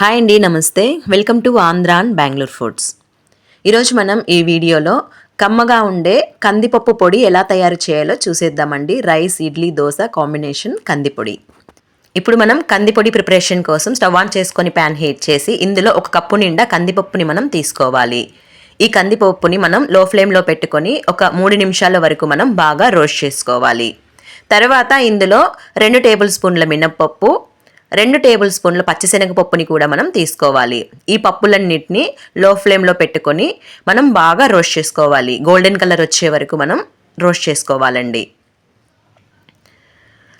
Hi అండి నమస్తే. Welcome to ఆంధ్రాన్ బెంగళూరు ఫుడ్స్ ఈరోజు మనం ఈ వీడియోలో కమ్మగా ఉండే కందిపప్పు పొడి ఎలా తయారు చేయాలో చూసేద్దామండి. రైస్ ఇడ్లీ దోశ కాంబినేషన్ కందిపొడి. ఇప్పుడు మనం కందిపొడి ప్రిపరేషన్ కోసం స్టవ్ ఆన్ చేసుకొని ప్యాన్ హీట్ చేసి ఇందులో ఒక కప్పు నిండా కందిపప్పుని మనం తీసుకోవాలి. ఈ కందిపప్పుని మనం లో ఫ్లేమ్లో పెట్టుకొని ఒక మూడు నిమిషాల వరకు మనం బాగా రోస్ట్ చేసుకోవాలి. తర్వాత ఇందులో రెండు టేబుల్ స్పూన్ల మినప్పప్పు రెండు టేబుల్ స్పూన్ల పచ్చిశనగపప్పుని కూడా మనం తీసుకోవాలి. ఈ పప్పులన్నిటిని లో ఫ్లేమ్లో పెట్టుకొని మనం బాగా రోస్ట్ చేసుకోవాలి. గోల్డెన్ కలర్ వచ్చే వరకు మనం రోస్ట్ చేసుకోవాలండి.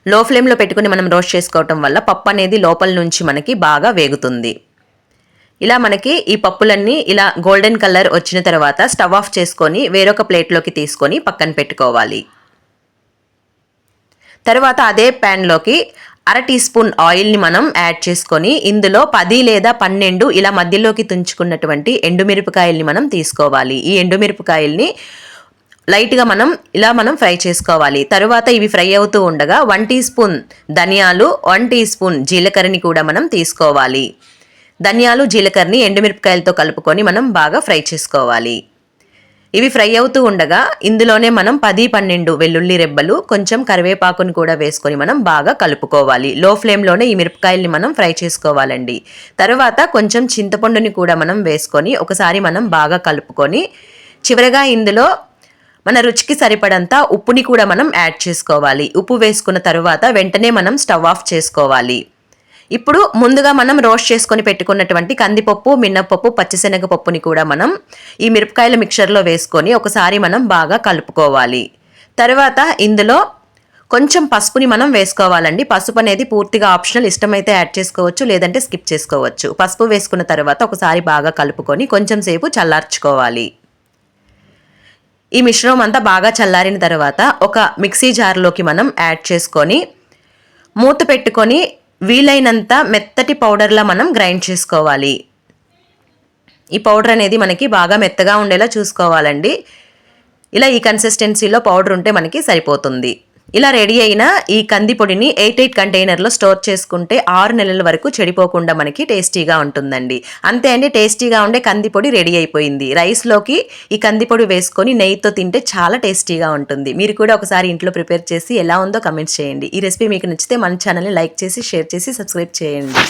లో ఫ్లేమ్లో పెట్టుకుని మనం రోస్ట్ చేసుకోవటం వల్ల పప్పు అనేది లోపల నుంచి మనకి బాగా వేగుతుంది. ఇలా మనకి ఈ పప్పులన్నీ ఇలా గోల్డెన్ కలర్ వచ్చిన తర్వాత స్టవ్ ఆఫ్ చేసుకొని వేరొక ప్లేట్లోకి తీసుకొని పక్కన పెట్టుకోవాలి. తర్వాత అదే ప్యాన్లోకి అర టీ స్పూన్ ఆయిల్ని మనం యాడ్ చేసుకొని ఇందులో పది లేదా పన్నెండు ఇలా మధ్యలోకి తుంచుకున్నటువంటి ఎండుమిరపకాయల్ని మనం తీసుకోవాలి. ఈ ఎండుమిరపకాయల్ని లైట్గా మనం ఇలా మనం ఫ్రై చేసుకోవాలి. తరువాత ఇవి ఫ్రై అవుతూ ఉండగా వన్ టీ స్పూన్ ధనియాలు వన్ టీ స్పూన్ జీలకర్రని కూడా మనం తీసుకోవాలి. ధనియాలు జీలకర్రని ఎండుమిరపకాయలతో కలుపుకొని మనం బాగా ఫ్రై చేసుకోవాలి. ఇవి ఫ్రై అవుతూ ఉండగా ఇందులోనే మనం పది పన్నెండు వెల్లుల్లి రెబ్బలు కొంచెం కరివేపాకుని కూడా వేసుకొని మనం బాగా కలుపుకోవాలి. లో ఫ్లేమ్లోనే ఈ మిరపకాయల్ని మనం ఫ్రై చేసుకోవాలండి. తర్వాత కొంచెం చింతపండుని కూడా మనం వేసుకొని ఒకసారి మనం బాగా కలుపుకొని చివరగా ఇందులో మన రుచికి సరిపడంత ఉప్పుని కూడా మనం యాడ్ చేసుకోవాలి. ఉప్పు వేసుకున్న తర్వాత వెంటనే మనం స్టవ్ ఆఫ్ చేసుకోవాలి. ఇప్పుడు ముందుగా మనం రోస్ట్ చేసుకొని పెట్టుకున్నటువంటి కందిపప్పు మిన్నపప్పు పచ్చిశనగపప్పుని కూడా మనం ఈ మిరపకాయల మిక్చర్లో వేసుకొని ఒకసారి మనం బాగా కలుపుకోవాలి. తర్వాత ఇందులో కొంచెం పసుపుని మనం వేసుకోవాలండి. పసుపు అనేది పూర్తిగా ఆప్షనల్. ఇష్టమైతే యాడ్ చేసుకోవచ్చు లేదంటే స్కిప్ చేసుకోవచ్చు. పసుపు వేసుకున్న తర్వాత ఒకసారి బాగా కలుపుకొని కొంచెం సేపు చల్లార్చుకోవాలి. ఈ మిశ్రమం అంతా బాగా చల్లారిన తర్వాత ఒక మిక్సీ జార్లోకి మనం యాడ్ చేసుకొని మూత పెట్టుకొని వీలైనంత మెత్తటి పౌడర్లా మనం గ్రైండ్ చేసుకోవాలి. ఈ పౌడర్ అనేది మనకి బాగా మెత్తగా ఉండేలా చూసుకోవాలండి. ఇలా ఈ కన్సిస్టెన్సీలో పౌడర్ ఉంటే మనకి సరిపోతుంది. ఇలా రెడీ అయిన ఈ కంది పొడిని ఎయిట్ ఎయిట్ కంటైనర్లో స్టోర్ చేసుకుంటే ఆరు నెలల వరకు చెడిపోకుండా మనకి టేస్టీగా ఉంటుందండి. అంతే అండి టేస్టీగా ఉండే కంది పొడి రెడీ అయిపోయింది. రైస్లోకి ఈ కంది పొడి వేసుకొని నెయ్యితో తింటే చాలా టేస్టీగా ఉంటుంది. మీరు కూడా ఒకసారి ఇంట్లో ప్రిపేర్ చేసి ఎలా ఉందో కమెంట్స్ చేయండి. ఈ రెసిపీ మీకు నచ్చితే మన ఛానల్ని లైక్ చేసి షేర్ చేసి సబ్స్క్రైబ్ చేయండి.